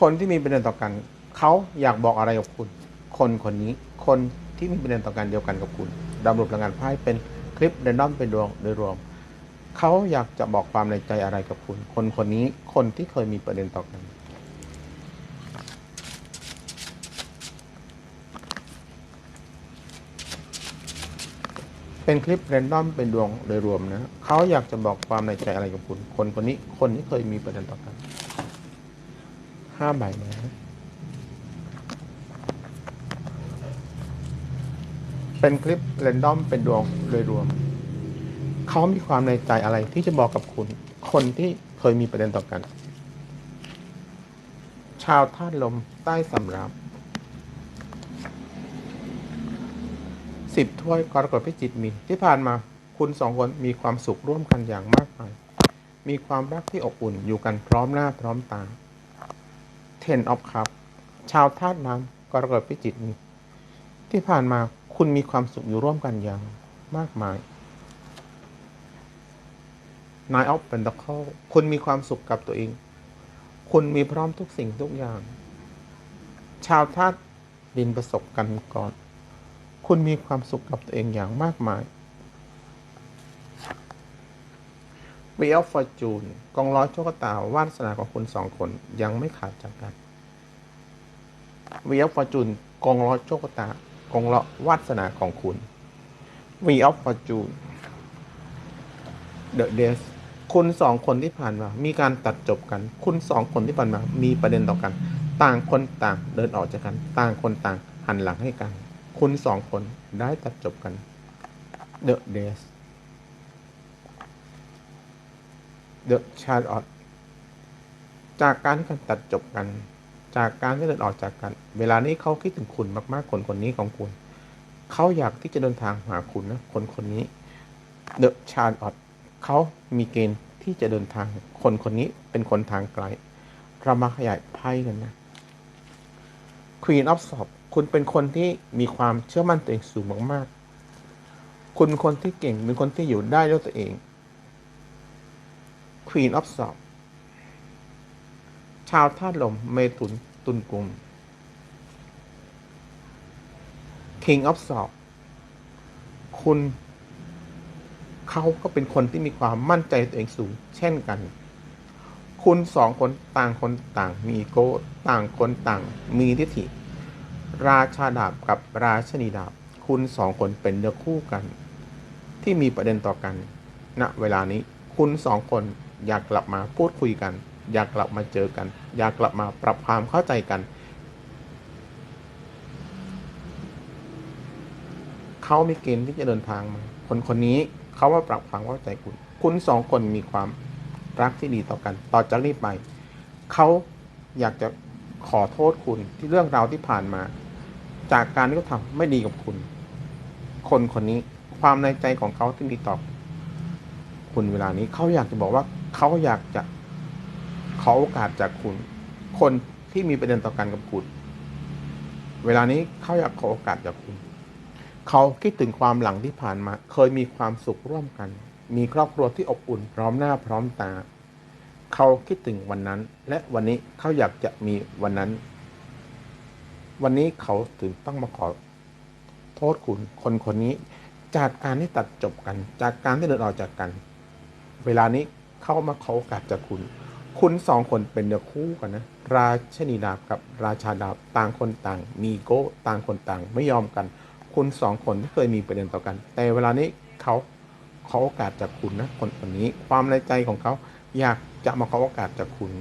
คนที่มีประเด็นต่อกัน เขาอยากบอกอะไรกับคุณ คนคนนี้ คนที่มีประเด็นต่อกันเดียวกันกับคุณดำรูปพลังงานไพ่เป็นคลิปเรนดอมเป็นดวงโดยรวม เขาอยากจะบอกความในใจอะไรกับคุณ คนคนนี้ คนที่เคยมีประเด็นต่อกันเป็นคลิปเรนดอมเป็นดวงโดยรวมนะ เขาอยากจะบอกความในใจอะไรกับคุณ คนคนนี้ คนที่เคยมีประเด็นต่อกัน ห้าใบนะเป็นคลิปเรนดอมเป็นดวงโดยรวม เขามีความในใจอะไรที่จะบอกกับคุณ คนที่เคยมีประเด็นต่อกัน ชาวธาตุลมใต้สำรับสิบถ้วยกรกฎพิจิตรมีที่ผ่านมาคุณสองคนมีความสุขร่วมกันอย่างมากมาย มีความรักที่อบอุ่นอยู่กันพร้อมหน้าพร้อมตา Ten of Cup ชาวธาตุน้ำกรกฎพิจิตรมีที่ผ่านมาคุณมีความสุขอยู่ร่วมกันอย่างมากมาย Nine of Pentacles คุณมีความสุขกับตัวเอง คุณมีพร้อมทุกสิ่งทุกอย่าง ชาวธาตุดินประสบกันก่อน คุณมีความสุขกับตัวเองอย่างมากมาย w h e e l of Fortune กองร้อยโชคชะตาวาสนาของคุณสองคนยังไม่ขาดจากกัน w h e e l of Fortune กองร้อยโชคชะตากองร้อยวาสนาของคุณ w h e e l of Fortune The Death คุณสองคนที่ผ่านมา มีการตัดจบกัน คุณสองคนที่ผ่านมา มีประเด็นต่อกัน ต่างคนต่างเดินออกจากกัน ต่างคนต่างหันหลังให้กัน คุณสองคนได้ตัดจบกันเดอะเดส The Death The Child จากการที่การตัดจบกัน จากการที่เดินออกจากกัน เวลานี้เขาคิดถึงคุณมากๆคนคนนี้ของคุณ เขาอยากที่จะเดินทางหาคุณนะคนคนนี้ The Child เขามีเกณฑ์ที่จะเดินทางคนคนนี้เป็นคนทางไกลเรามาขยายไพ่กันนะ Queen of Swords คุณเป็นคนที่มีความเชื่อมั่นตัวเองสูงมากๆ คุณคนที่เก่งเป็นคนที่อยู่ได้ด้วยตัวเอง Queen of Swords ชาวธาตุลมเมตุนตุนกุม King of Swords คุณเขาก็เป็นคนที่มีความมั่นใจตัวเองสูง เช่นกัน คุณสองคนต่างคนต่างมีโก้ต่างคนต่างมีทิฏฐิ ราชาดาบกับราชนีดาบ คุณสองคนเป็นเนื้อคู่กัน ที่มีประเด็นต่อกันณเวลานี้คุณสองคน อยากกลับมาพูดคุยกัน อยากกลับมาเจอกัน อยากกลับมาปรับความเข้าใจกัน เขามีเกณฑ์ที่จะเดินทางมา คนคนนี้เขาว่าปรับความเข้าใจคุณ คุณสองคนมีความรักที่ดีต่อกัน ต่อจากนี้ไป เขาอยากจะขอโทษคุณที่เรื่องราวที่ผ่านมา จากการที่เขาทำไม่ดีกับคุณ คนคนนี้ความในใจของเขาที่มีต่อคุณเวลานี้เขาอยากจะบอกว่า เขาอยากจะขอโอกาสจากคุณ คนที่มีประเด็นต่อกันกับคุณ เวลานี้เขาอยากขอโอกาสจากคุณ เขาคิดถึงความหลังที่ผ่านมา เคยมีความสุขร่วมกัน มีครอบครัวที่อบอุ่นพร้อมหน้าพร้อมตา เขาคิดถึงวันนั้น และวันนี้เขาอยากจะมีวันนั้น วันนี้เขาถึงต้องมาขอโทษคุณ คนคนนี้จากการที่ตัดจบกัน จากการที่เดินออกจากกัน เวลานี้ เข้ามาขอโอกาสจากคุณ คุณสองคนเป็นเนื้อคู่กันนะ ราชนีดาบกับราชาดาบต่างคนต่าง มีโก้ต่างคนต่างไม่ยอมกัน คุณสองคนที่เคยมีประเด็นต่อกัน แต่เวลานี้เขาขอโอกาสจากคุณนะคนคนนี้ ความในใจของเขาอยากจะมาขอโอกาสจากคุณ